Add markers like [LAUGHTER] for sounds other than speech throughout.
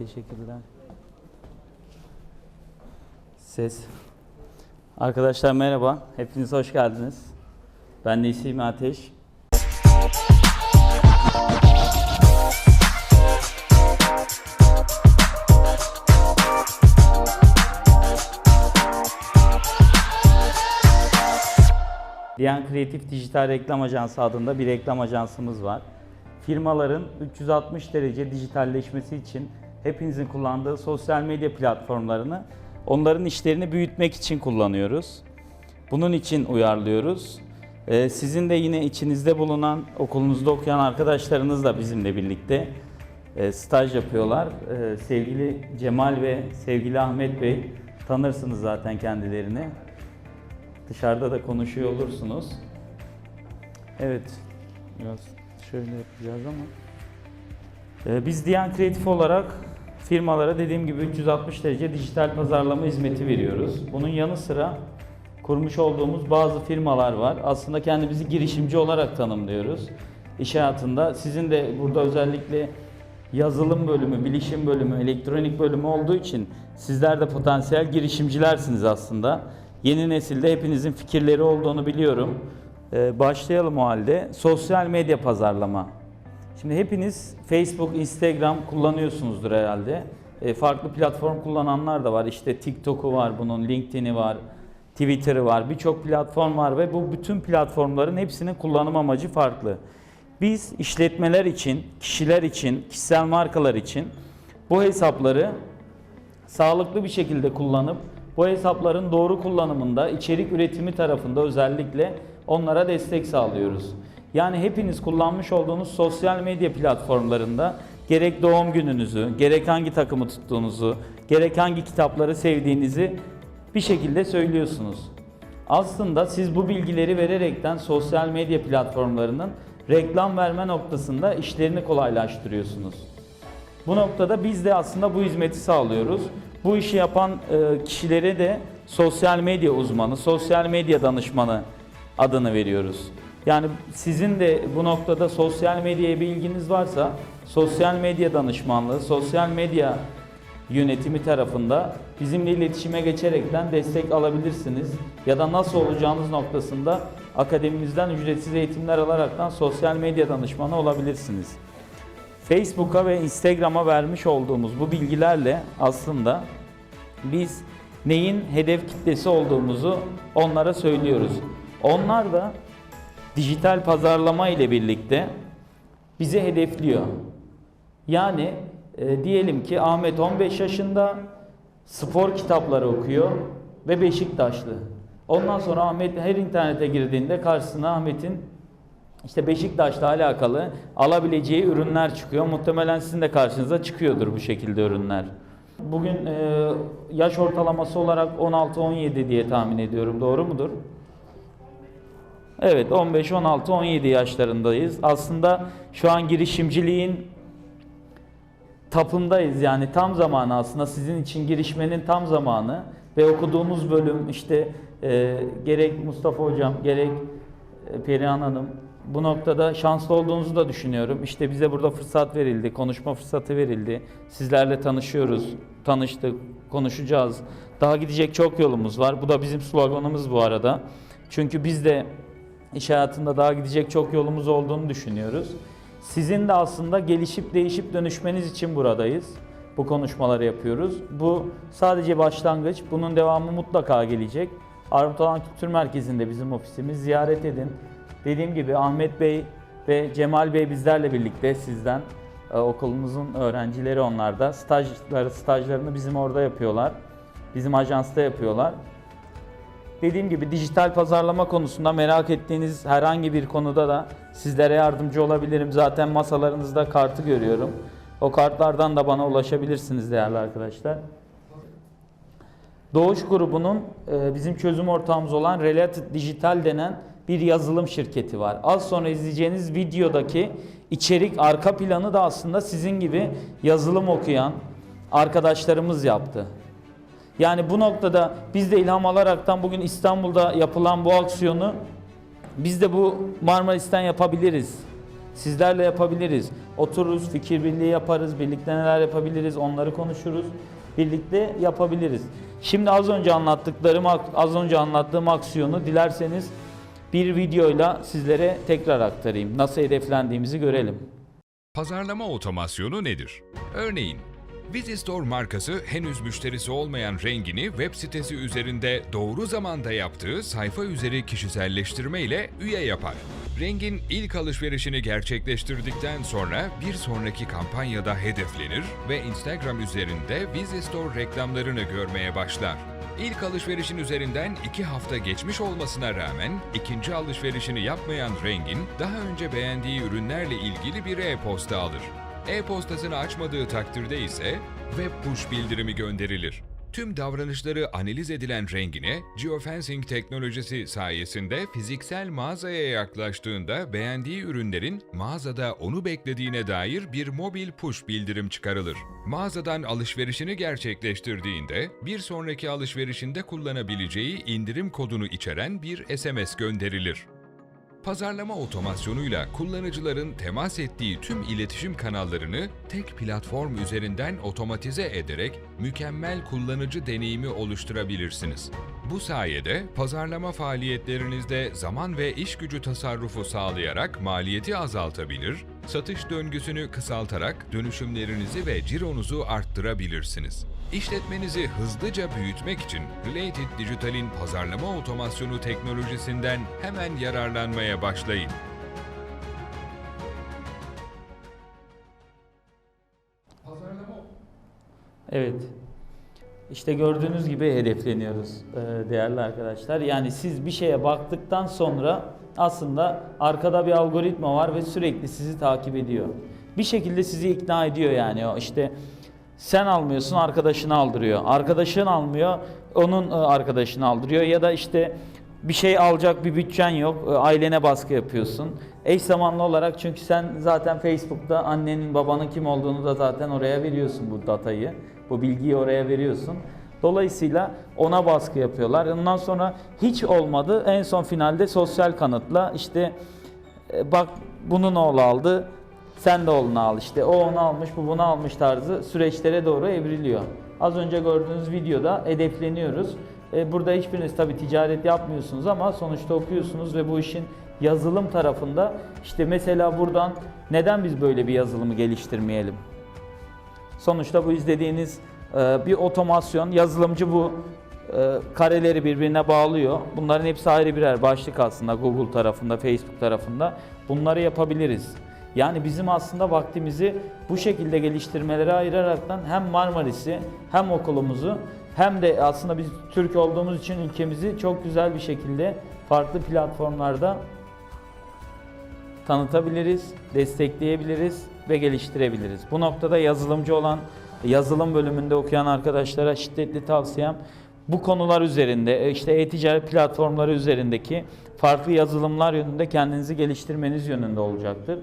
Teşekkürler. Ses. Arkadaşlar merhaba. Hepiniz hoş geldiniz. Ben Nesimi Ateş. Diyan Kreatif Dijital Reklam Ajansı adında bir reklam ajansımız var. Firmaların 360 derece dijitalleşmesi için hepinizin kullandığı sosyal medya platformlarını onların işlerini büyütmek için kullanıyoruz. Bunun için uyarlıyoruz. Ee, sizin de yine içinizde bulunan, okulunuzda okuyan arkadaşlarınız da bizimle birlikte e, staj yapıyorlar. Ee, sevgili Cemal ve sevgili Ahmet Bey tanırsınız zaten kendilerini. Dışarıda da konuşuyor olursunuz. Evet, biraz şöyle yapacağız ama. Ee, biz Diyan Kreatif olarak firmalara dediğim gibi 360 derece dijital pazarlama hizmeti veriyoruz. Bunun yanı sıra kurmuş olduğumuz bazı firmalar var. Aslında kendimizi girişimci olarak tanımlıyoruz. İş hayatında sizin de burada özellikle yazılım bölümü, bilişim bölümü, elektronik bölümü olduğu için sizler de potansiyel girişimcilersiniz aslında. Yeni nesilde hepinizin fikirleri olduğunu biliyorum. Ee, başlayalım o halde. Sosyal medya pazarlama. Şimdi hepiniz Facebook, Instagram kullanıyorsunuzdur herhalde. E, farklı platform kullananlar da var. İşte TikTok'u var, bunun LinkedIn'i var, Twitter'ı var. Birçok platform var ve bu bütün platformların hepsinin kullanım amacı farklı. Biz işletmeler için, kişiler için, kişisel markalar için bu hesapları sağlıklı bir şekilde kullanıp bu hesapların doğru kullanımında içerik üretimi tarafında özellikle onlara destek sağlıyoruz. Yani hepiniz kullanmış olduğunuz sosyal medya platformlarında gerek doğum gününüzü, gerek hangi takımı tuttuğunuzu, gerek hangi kitapları sevdiğinizi bir şekilde söylüyorsunuz. Aslında siz bu bilgileri vererekten sosyal medya platformlarının reklam verme noktasında işlerini kolaylaştırıyorsunuz. Bu noktada biz de aslında bu hizmeti sağlıyoruz. Bu işi yapan e, kişilere de sosyal medya uzmanı, sosyal medya danışmanı adını veriyoruz. Yani sizin de bu noktada sosyal medyaya bir ilginiz varsa sosyal medya danışmanlığı, sosyal medya yönetimi tarafında bizimle iletişime geçerekten destek alabilirsiniz. Ya da nasıl olacağınız noktasında akademimizden ücretsiz eğitimler alaraktan sosyal medya danışmanı olabilirsiniz. Facebook'a ve Instagram'a vermiş olduğumuz bu bilgilerle aslında biz neyin hedef kitlesi olduğumuzu onlara söylüyoruz. Onlar da dijital pazarlama ile birlikte bizi hedefliyor. Yani e, diyelim ki Ahmet 15 yaşında spor kitapları okuyor ve Beşiktaşlı. Ondan sonra Ahmet her internete girdiğinde karşısına Ahmet'in işte Beşiktaş'la alakalı alabileceği ürünler çıkıyor. Muhtemelen sizin de karşınıza çıkıyordur bu şekilde ürünler. Bugün e, yaş ortalaması olarak 16-17 diye tahmin ediyorum. Doğru mudur? Evet 15, 16, 17 yaşlarındayız. Aslında şu an girişimciliğin tapındayız yani tam zamanı aslında sizin için girişmenin tam zamanı ve okuduğumuz bölüm işte e, gerek Mustafa Hocam gerek e, Perihan Hanım bu noktada şanslı olduğunuzu da düşünüyorum. İşte bize burada fırsat verildi, konuşma fırsatı verildi. Sizlerle tanışıyoruz, tanıştık, konuşacağız. Daha gidecek çok yolumuz var. Bu da bizim sloganımız bu arada. Çünkü biz de iş hayatında daha gidecek çok yolumuz olduğunu düşünüyoruz. Sizin de aslında gelişip değişip dönüşmeniz için buradayız. Bu konuşmaları yapıyoruz. Bu sadece başlangıç. Bunun devamı mutlaka gelecek. Armut Alan Kültür Merkezi'nde bizim ofisimiz. Ziyaret edin. Dediğim gibi Ahmet Bey ve Cemal Bey bizlerle birlikte sizden e, okulumuzun öğrencileri onlar da stajları stajlarını bizim orada yapıyorlar. Bizim ajansta yapıyorlar. Dediğim gibi dijital pazarlama konusunda merak ettiğiniz herhangi bir konuda da sizlere yardımcı olabilirim. Zaten masalarınızda kartı görüyorum. O kartlardan da bana ulaşabilirsiniz değerli arkadaşlar. Doğuş grubunun e, bizim çözüm ortağımız olan Related Dijital denen bir yazılım şirketi var. Az sonra izleyeceğiniz videodaki içerik arka planı da aslında sizin gibi yazılım okuyan arkadaşlarımız yaptı. Yani bu noktada biz de ilham alaraktan bugün İstanbul'da yapılan bu aksiyonu biz de bu Marmaris'ten yapabiliriz. Sizlerle yapabiliriz. Otururuz, fikir birliği yaparız, birlikte neler yapabiliriz onları konuşuruz. Birlikte yapabiliriz. Şimdi az önce anlattıklarım, az önce anlattığım aksiyonu dilerseniz bir videoyla sizlere tekrar aktarayım. Nasıl hedeflendiğimizi görelim. Pazarlama otomasyonu nedir? Örneğin, Vizistore markası henüz müşterisi olmayan rengini web sitesi üzerinde doğru zamanda yaptığı sayfa üzeri kişiselleştirme ile üye yapar. Rengin ilk alışverişini gerçekleştirdikten sonra bir sonraki kampanyada hedeflenir ve Instagram üzerinde Vizistore reklamlarını görmeye başlar. İlk alışverişin üzerinden iki hafta geçmiş olmasına rağmen ikinci alışverişini yapmayan Rengin daha önce beğendiği ürünlerle ilgili bir e-posta alır. E-postasını açmadığı takdirde ise web push bildirimi gönderilir. Tüm davranışları analiz edilen Rengin'e geofencing teknolojisi sayesinde fiziksel mağazaya yaklaştığında beğendiği ürünlerin mağazada onu beklediğine dair bir mobil push bildirim çıkarılır. Mağazadan alışverişini gerçekleştirdiğinde bir sonraki alışverişinde kullanabileceği indirim kodunu içeren bir SMS gönderilir. Pazarlama otomasyonuyla kullanıcıların temas ettiği tüm iletişim kanallarını tek platform üzerinden otomatize ederek mükemmel kullanıcı deneyimi oluşturabilirsiniz. Bu sayede pazarlama faaliyetlerinizde zaman ve iş gücü tasarrufu sağlayarak maliyeti azaltabilir, satış döngüsünü kısaltarak dönüşümlerinizi ve cironuzu arttırabilirsiniz. İşletmenizi hızlıca büyütmek için Related Digital'in pazarlama otomasyonu teknolojisinden hemen yararlanmaya başlayın. Evet. İşte gördüğünüz gibi hedefleniyoruz e, değerli arkadaşlar. Yani siz bir şeye baktıktan sonra aslında arkada bir algoritma var ve sürekli sizi takip ediyor. Bir şekilde sizi ikna ediyor yani o işte sen almıyorsun arkadaşını aldırıyor. Arkadaşın almıyor onun e, arkadaşını aldırıyor ya da işte bir şey alacak bir bütçen yok e, ailene baskı yapıyorsun. Eş zamanlı olarak çünkü sen zaten Facebook'ta annenin babanın kim olduğunu da zaten oraya veriyorsun bu datayı. Bu bilgiyi oraya veriyorsun. Dolayısıyla ona baskı yapıyorlar. Ondan sonra hiç olmadı. En son finalde sosyal kanıtla işte e, bak bunun oğlu aldı. Sen de oğlunu al işte. O onu almış, bu bunu almış tarzı süreçlere doğru evriliyor. Az önce gördüğünüz videoda hedefleniyoruz. E, Burada hiçbiriniz tabii ticaret yapmıyorsunuz ama sonuçta okuyorsunuz ve bu işin yazılım tarafında işte mesela buradan neden biz böyle bir yazılımı geliştirmeyelim? Sonuçta bu izlediğiniz e, bir otomasyon, yazılımcı bu e, kareleri birbirine bağlıyor. Bunların hepsi ayrı birer başlık aslında Google tarafında, Facebook tarafında. Bunları yapabiliriz. Yani bizim aslında vaktimizi bu şekilde geliştirmelere ayıraraktan hem Marmaris'i hem okulumuzu hem de aslında biz Türk olduğumuz için ülkemizi çok güzel bir şekilde farklı platformlarda tanıtabiliriz, destekleyebiliriz ve geliştirebiliriz. Bu noktada yazılımcı olan, yazılım bölümünde okuyan arkadaşlara şiddetli tavsiyem bu konular üzerinde, e, işte e-ticaret platformları üzerindeki farklı yazılımlar yönünde kendinizi geliştirmeniz yönünde olacaktır.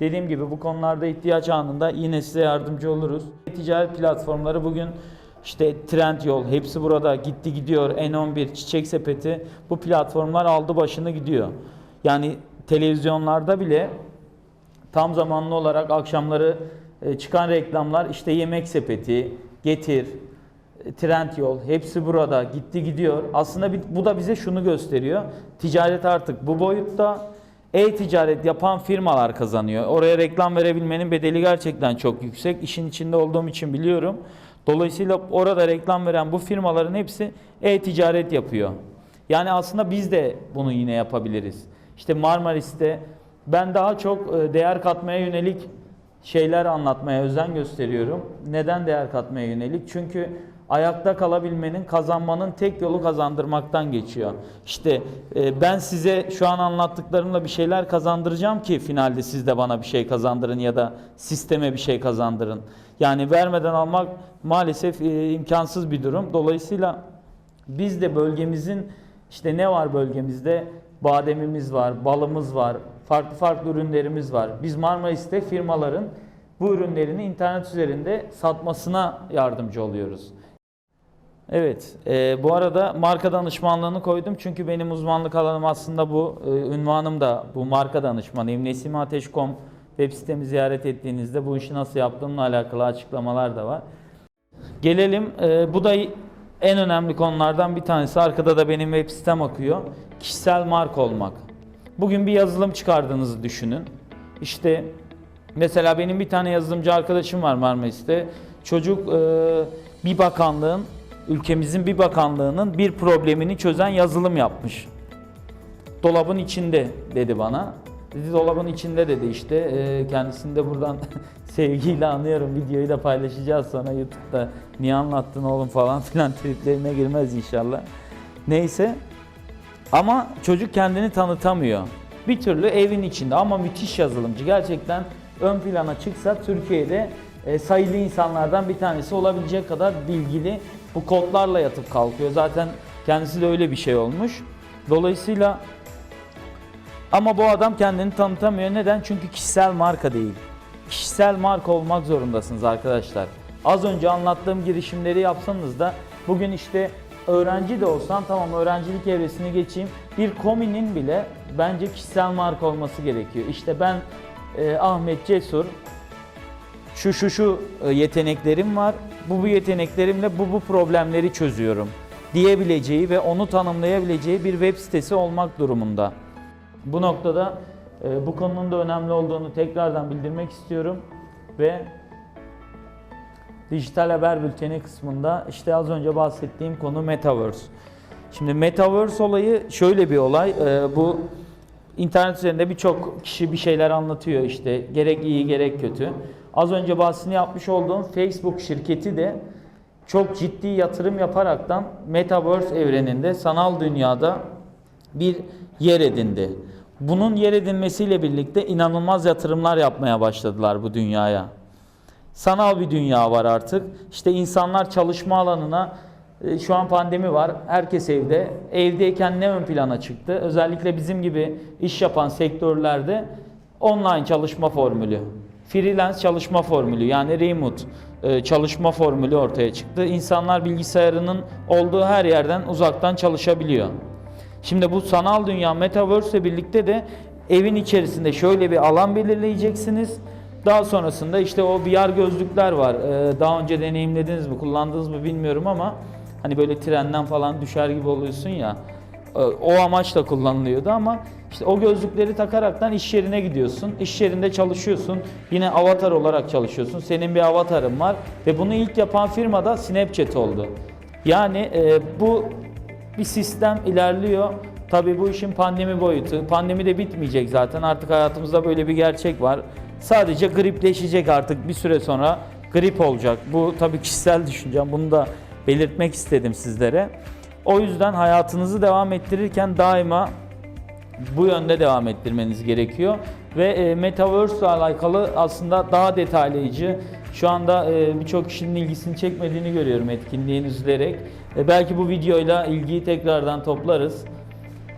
Dediğim gibi bu konularda ihtiyaç anında yine size yardımcı oluruz. E-ticaret platformları bugün işte Trendyol, hepsi burada gitti gidiyor, N11, Çiçek Sepeti bu platformlar aldı başını gidiyor. Yani televizyonlarda bile tam zamanlı olarak akşamları e, çıkan reklamlar işte yemek sepeti, getir, e, Trendyol hepsi burada gitti gidiyor. Aslında bu da bize şunu gösteriyor. Ticaret artık bu boyutta e-ticaret yapan firmalar kazanıyor. Oraya reklam verebilmenin bedeli gerçekten çok yüksek. İşin içinde olduğum için biliyorum. Dolayısıyla orada reklam veren bu firmaların hepsi e-ticaret yapıyor. Yani aslında biz de bunu yine yapabiliriz. İşte Marmaris'te ben daha çok e, değer katmaya yönelik şeyler anlatmaya özen gösteriyorum. Neden değer katmaya yönelik? Çünkü ayakta kalabilmenin, kazanmanın tek yolu kazandırmaktan geçiyor. İşte e, ben size şu an anlattıklarımla bir şeyler kazandıracağım ki finalde siz de bana bir şey kazandırın ya da sisteme bir şey kazandırın. Yani vermeden almak maalesef e, imkansız bir durum. Dolayısıyla biz de bölgemizin işte ne var bölgemizde? Bademimiz var, balımız var, farklı farklı ürünlerimiz var. Biz Marmaris'te firmaların bu ürünlerini internet üzerinde satmasına yardımcı oluyoruz. Evet, e, bu arada marka danışmanlığını koydum çünkü benim uzmanlık alanım aslında bu, e, ünvanım da bu marka danışmanıyım. Nesime Ateş.com Web sitemi ziyaret ettiğinizde bu işi nasıl yaptığımla alakalı açıklamalar da var. Gelelim e, bu da en önemli konulardan bir tanesi. Arkada da benim web sitem akıyor. Kişisel marka olmak. Bugün bir yazılım çıkardığınızı düşünün. İşte mesela benim bir tane yazılımcı arkadaşım var Marmaris'te. Çocuk e, bir bakanlığın, ülkemizin bir bakanlığının bir problemini çözen yazılım yapmış. Dolabın içinde dedi bana. Dedi dolabın içinde dedi işte. E, kendisini de buradan [LAUGHS] sevgiyle anıyorum. Videoyu da paylaşacağız sonra YouTube'da. Niye anlattın oğlum falan filan triplerine girmez inşallah. Neyse. Ama çocuk kendini tanıtamıyor. Bir türlü evin içinde ama müthiş yazılımcı. Gerçekten ön plana çıksa Türkiye'de e, sayılı insanlardan bir tanesi olabilecek kadar bilgili. Bu kodlarla yatıp kalkıyor. Zaten kendisi de öyle bir şey olmuş. Dolayısıyla ama bu adam kendini tanıtamıyor. Neden? Çünkü kişisel marka değil. Kişisel marka olmak zorundasınız arkadaşlar. Az önce anlattığım girişimleri yapsanız da bugün işte öğrenci de olsan tamam öğrencilik evresini geçeyim. Bir kominin bile bence kişisel marka olması gerekiyor. İşte ben e, Ahmet Cesur şu şu şu e, yeteneklerim var. Bu bu yeteneklerimle bu bu problemleri çözüyorum diyebileceği ve onu tanımlayabileceği bir web sitesi olmak durumunda. Bu noktada e, bu konunun da önemli olduğunu tekrardan bildirmek istiyorum ve dijital haber bülteni kısmında işte az önce bahsettiğim konu Metaverse. Şimdi Metaverse olayı şöyle bir olay. E, bu internet üzerinde birçok kişi bir şeyler anlatıyor işte gerek iyi gerek kötü. Az önce bahsini yapmış olduğum Facebook şirketi de çok ciddi yatırım yaparaktan Metaverse evreninde sanal dünyada bir yer edindi. Bunun yer edinmesiyle birlikte inanılmaz yatırımlar yapmaya başladılar bu dünyaya. Sanal bir dünya var artık. İşte insanlar çalışma alanına e, şu an pandemi var. Herkes evde. Evdeyken ne ön plana çıktı? Özellikle bizim gibi iş yapan sektörlerde online çalışma formülü. Freelance çalışma formülü yani remote e, çalışma formülü ortaya çıktı. İnsanlar bilgisayarının olduğu her yerden uzaktan çalışabiliyor. Şimdi bu sanal dünya Metaverse ile birlikte de evin içerisinde şöyle bir alan belirleyeceksiniz. Daha sonrasında işte o VR gözlükler var. Ee, daha önce deneyimlediniz mi, kullandınız mı bilmiyorum ama hani böyle trenden falan düşer gibi oluyorsun ya. Ee, O amaçla kullanılıyordu ama işte o gözlükleri takaraktan iş yerine gidiyorsun. İş yerinde çalışıyorsun. Yine avatar olarak çalışıyorsun. Senin bir avatarın var ve bunu ilk yapan firma da Snapchat oldu. Yani e, bu bir sistem ilerliyor. Tabii bu işin pandemi boyutu. Pandemi de bitmeyecek zaten. Artık hayatımızda böyle bir gerçek var. Sadece gripleşecek artık bir süre sonra grip olacak. Bu tabii kişisel düşüncem. Bunu da belirtmek istedim sizlere. O yüzden hayatınızı devam ettirirken daima bu yönde devam ettirmeniz gerekiyor. Ve e, Metaverse ile alakalı aslında daha detaylayıcı, şu anda e, birçok kişinin ilgisini çekmediğini görüyorum etkinliğin üzülerek. E, belki bu videoyla ilgiyi tekrardan toplarız.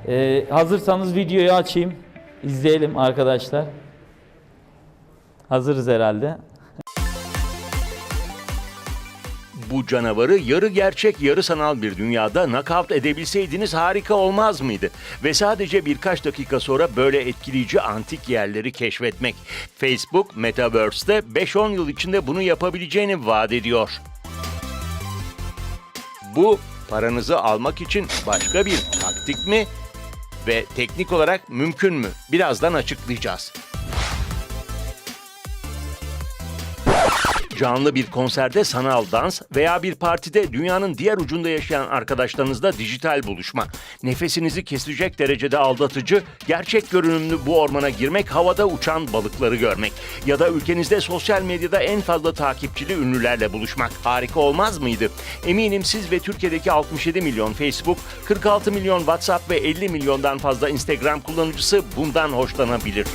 E, hazırsanız videoyu açayım, izleyelim arkadaşlar. Hazırız herhalde. Bu canavarı yarı gerçek yarı sanal bir dünyada knockout edebilseydiniz harika olmaz mıydı? Ve sadece birkaç dakika sonra böyle etkileyici antik yerleri keşfetmek. Facebook Metaverse'te 5-10 yıl içinde bunu yapabileceğini vaat ediyor. Bu paranızı almak için başka bir taktik mi? Ve teknik olarak mümkün mü? Birazdan açıklayacağız. Canlı bir konserde sanal dans veya bir partide dünyanın diğer ucunda yaşayan arkadaşlarınızla dijital buluşma. Nefesinizi kesecek derecede aldatıcı, gerçek görünümlü bu ormana girmek, havada uçan balıkları görmek. Ya da ülkenizde sosyal medyada en fazla takipçili ünlülerle buluşmak. Harika olmaz mıydı? Eminim siz ve Türkiye'deki 67 milyon Facebook, 46 milyon WhatsApp ve 50 milyondan fazla Instagram kullanıcısı bundan hoşlanabilir.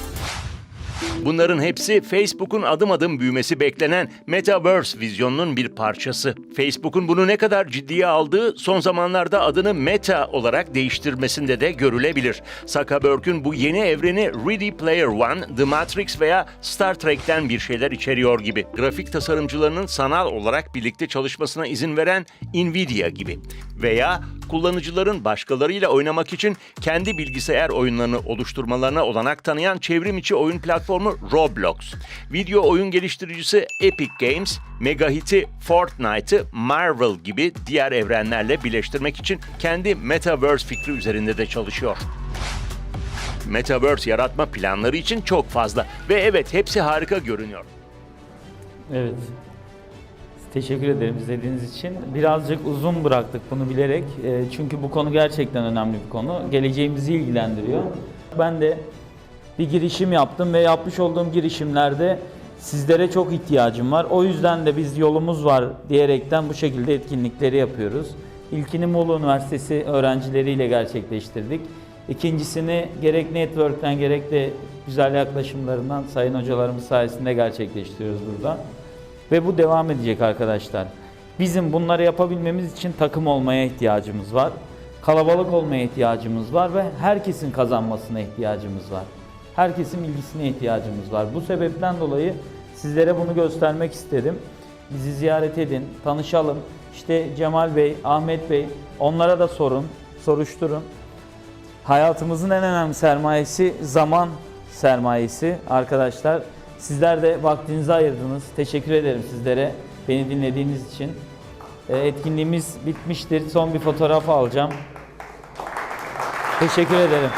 Bunların hepsi Facebook'un adım adım büyümesi beklenen Metaverse vizyonunun bir parçası. Facebook'un bunu ne kadar ciddiye aldığı son zamanlarda adını Meta olarak değiştirmesinde de görülebilir. Zuckerberg'ün bu yeni evreni Ready Player One, The Matrix veya Star Trek'ten bir şeyler içeriyor gibi. Grafik tasarımcılarının sanal olarak birlikte çalışmasına izin veren Nvidia gibi. Veya kullanıcıların başkalarıyla oynamak için kendi bilgisayar oyunlarını oluşturmalarına olanak tanıyan çevrim içi oyun platformu Roblox. Video oyun geliştiricisi Epic Games, megahiti Fortnite'ı Marvel gibi diğer evrenlerle birleştirmek için kendi Metaverse fikri üzerinde de çalışıyor. Metaverse yaratma planları için çok fazla ve evet hepsi harika görünüyor. Evet. Teşekkür ederim izlediğiniz için. Birazcık uzun bıraktık bunu bilerek. Çünkü bu konu gerçekten önemli bir konu. Geleceğimizi ilgilendiriyor. Ben de bir girişim yaptım ve yapmış olduğum girişimlerde sizlere çok ihtiyacım var. O yüzden de biz yolumuz var diyerekten bu şekilde etkinlikleri yapıyoruz. İlkini Muğla Üniversitesi öğrencileriyle gerçekleştirdik. İkincisini gerek network'ten gerek de güzel yaklaşımlarından sayın hocalarımız sayesinde gerçekleştiriyoruz burada. Ve bu devam edecek arkadaşlar. Bizim bunları yapabilmemiz için takım olmaya ihtiyacımız var. Kalabalık olmaya ihtiyacımız var ve herkesin kazanmasına ihtiyacımız var. Herkesin ilgisine ihtiyacımız var. Bu sebepten dolayı sizlere bunu göstermek istedim. Bizi ziyaret edin, tanışalım. İşte Cemal Bey, Ahmet Bey onlara da sorun, soruşturun. Hayatımızın en önemli sermayesi zaman sermayesi arkadaşlar. Sizler de vaktinizi ayırdınız. Teşekkür ederim sizlere beni dinlediğiniz için. E, Etkinliğimiz bitmiştir. Son bir fotoğraf alacağım. Teşekkür ederim.